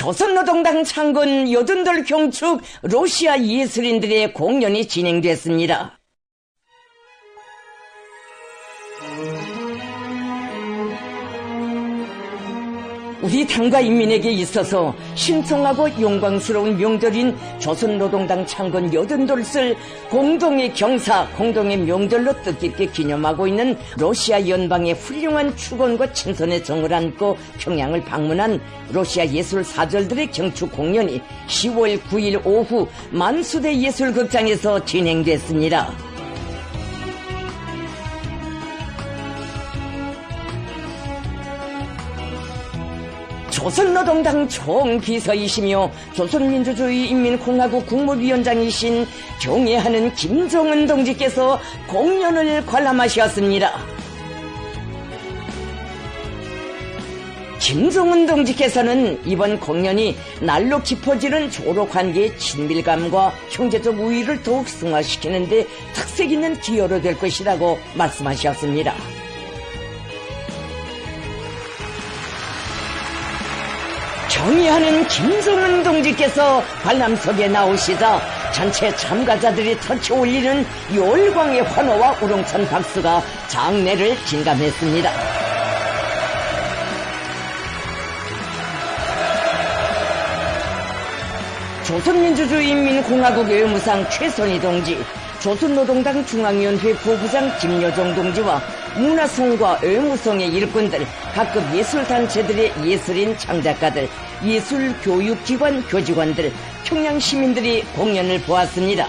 조선노동당 창건 여든돌 경축 러시아 예술인들의 공연이 진행됐습니다. 우리 당과 인민에게 있어서 신성하고 영광스러운 명절인 조선노동당 창건 여든돌을 공동의 경사, 공동의 명절로 뜻깊게 기념하고 있는 러시아 연방의 훌륭한 축원과 친선의 정을 안고 평양을 방문한 러시아 예술 사절들의 경축 공연이 10월 9일 오후 만수대 예술극장에서 진행됐습니다. 조선노동당 총비서이시며 조선민주주의인민공화국 국무위원장이신 경애하는 김정은 동지께서 공연을 관람하셨습니다. 김정은 동지께서는 이번 공연이 날로 깊어지는 조로 관계의 친밀감과 형제적 우위를 더욱 승화시키는데 특색 있는 기여로 될 것이라고 말씀하셨습니다. 경의하는 김성은 동지께서 관람석에 나오시자 전체 참가자들이 터치 올리는 열광의 환호와 우렁찬 박수가 장례를 진감했습니다. 조선민주주의인민공화국 외무상 최선희 동지, 조선노동당 중앙위원회 부부장 김여정 동지와 문화성과 외무성의 일꾼들, 각급 예술단체들의 예술인 창작가들, 예술교육기관 교직원들, 평양 시민들이 공연을 보았습니다.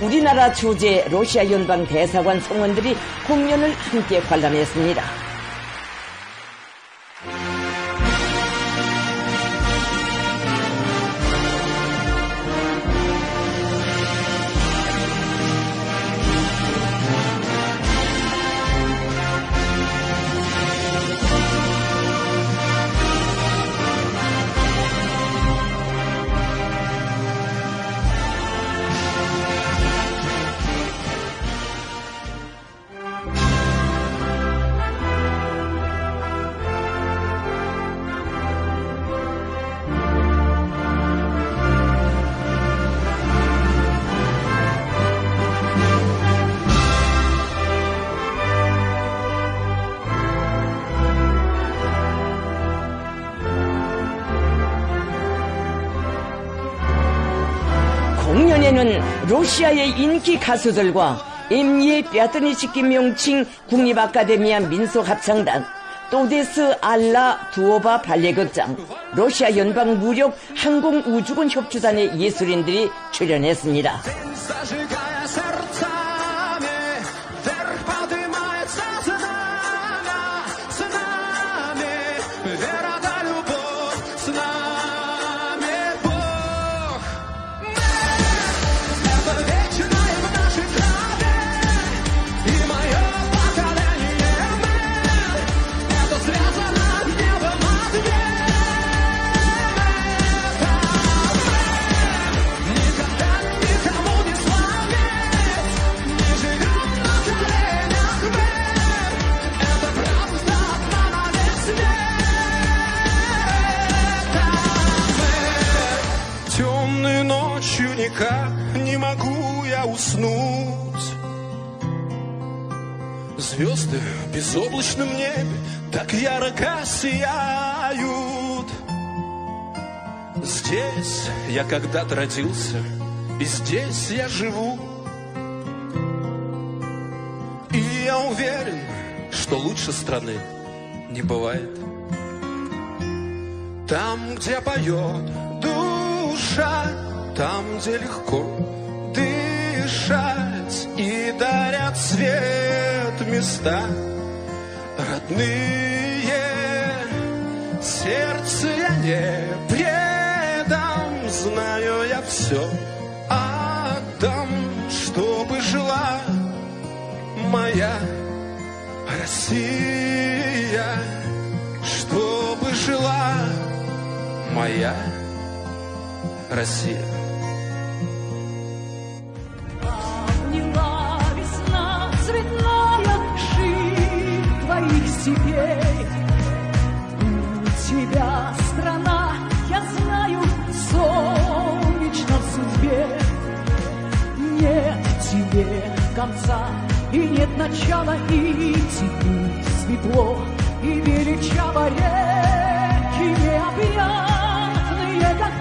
우리나라 주재 러시아 연방 대사관 성원들이 공연을 함께 관람했습니다. 러시아의 인기 가수들과 엠예 뼈아트니치키 명칭 국립아카데미아 민속합창단, 또데스 알라 두오바 발레극장, 러시아 연방 무력 항공우주군 협주단의 예술인들이 출연했습니다. Никак не могу я уснуть. Звезды в безоблачном небе так ярко сияют. Здесь я когда-то родился, и здесь я живу. И я уверен, что лучше страны не бывает. Там, где поет душа, там, где легко дышать и дарят свет места родные. Сердце я не предам, знаю я все отдам, чтобы жила моя Россия, чтобы жила моя Россия. конца, и нет начала, и теперь светло, и величаво реки необъятные, как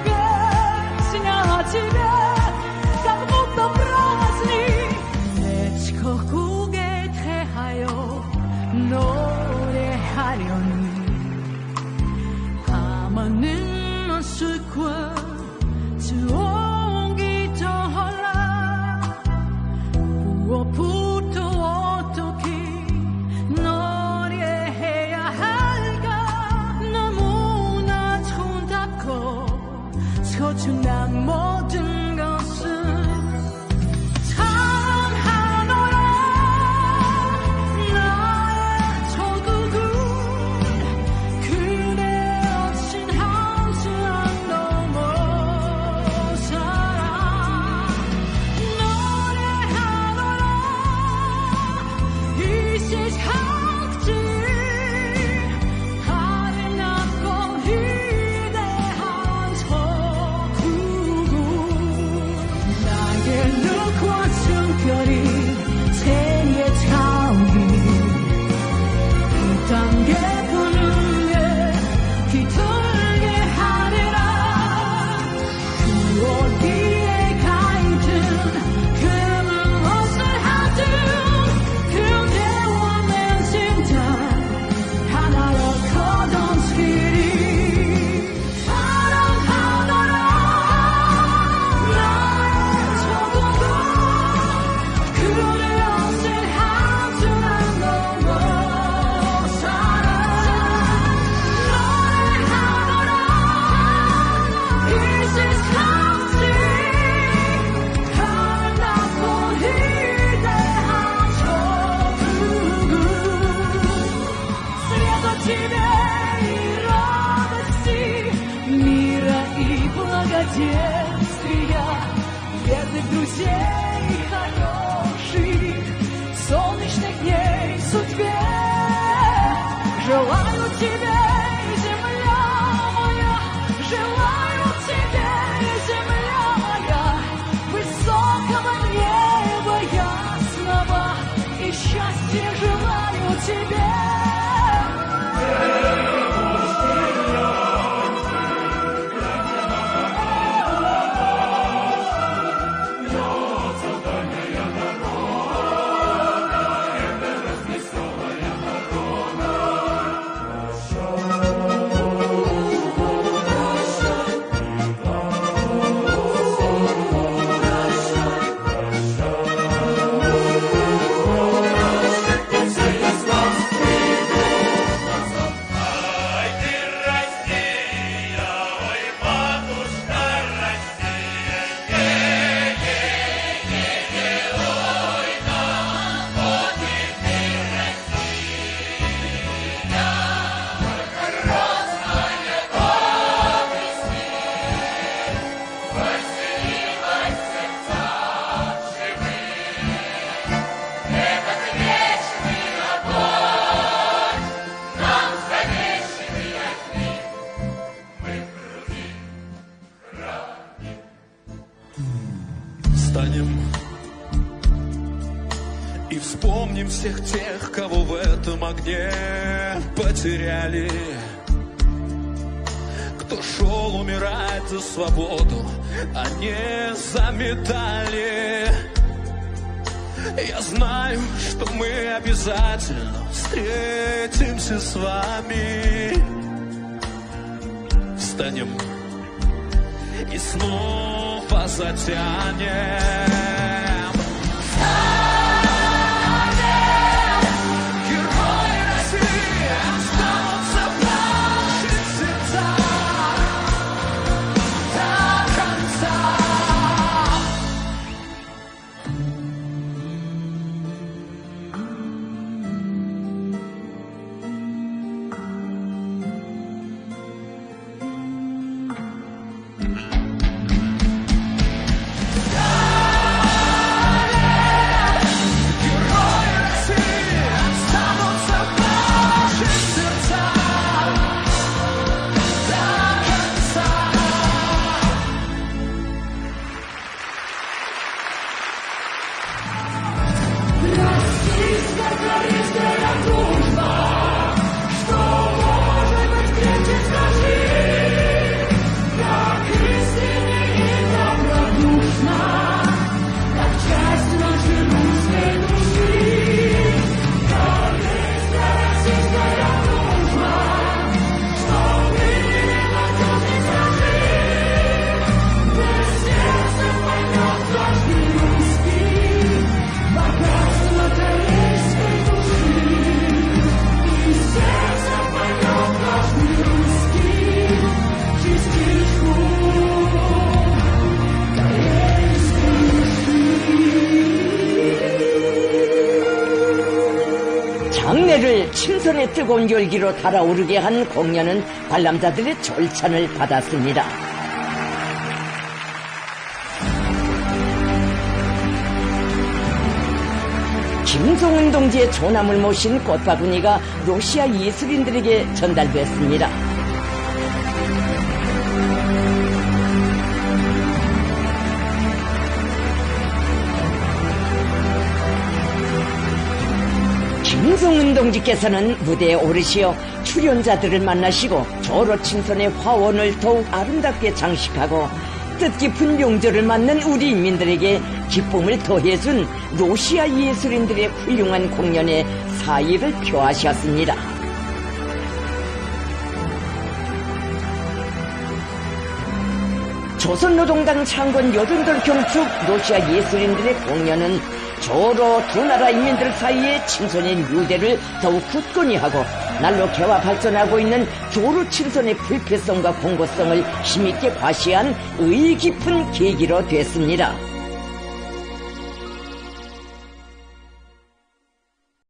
тебе и радости, мира и благоденствия, верных друзей. встанем И вспомним всех тех, кого в этом огне потеряли. Кто шел умирать за свободу, а не за медали Я знаю, что мы обязательно встретимся с вами. Встанем и снова затянет. 뜨거운 열기로 달아오르게 한 공연은 관람자들의 절찬을 받았습니다. 김종은 동지의 조남을 모신 꽃바구니가 러시아 예술인들에게 전달됐습니다. 김성은 동지께서는 무대에 오르시어 출연자들을 만나시고 조로 친선의 화원을 더욱 아름답게 장식하고 뜻깊은 명절을 맞는 우리 인민들에게 기쁨을 더해준 러시아 예술인들의 훌륭한 공연에 사의를 표하셨습니다. 조선노동당 창건 여든돌 경축 러시아 예술인들의 공연은 조로 두 나라 인민들 사이의 친선의 유대를 더욱 굳건히 하고 날로 개화 발전하고 있는 조로 친선의 불필성과 공고성을 힘있게 과시한 의의 깊은 계기로 됐습니다.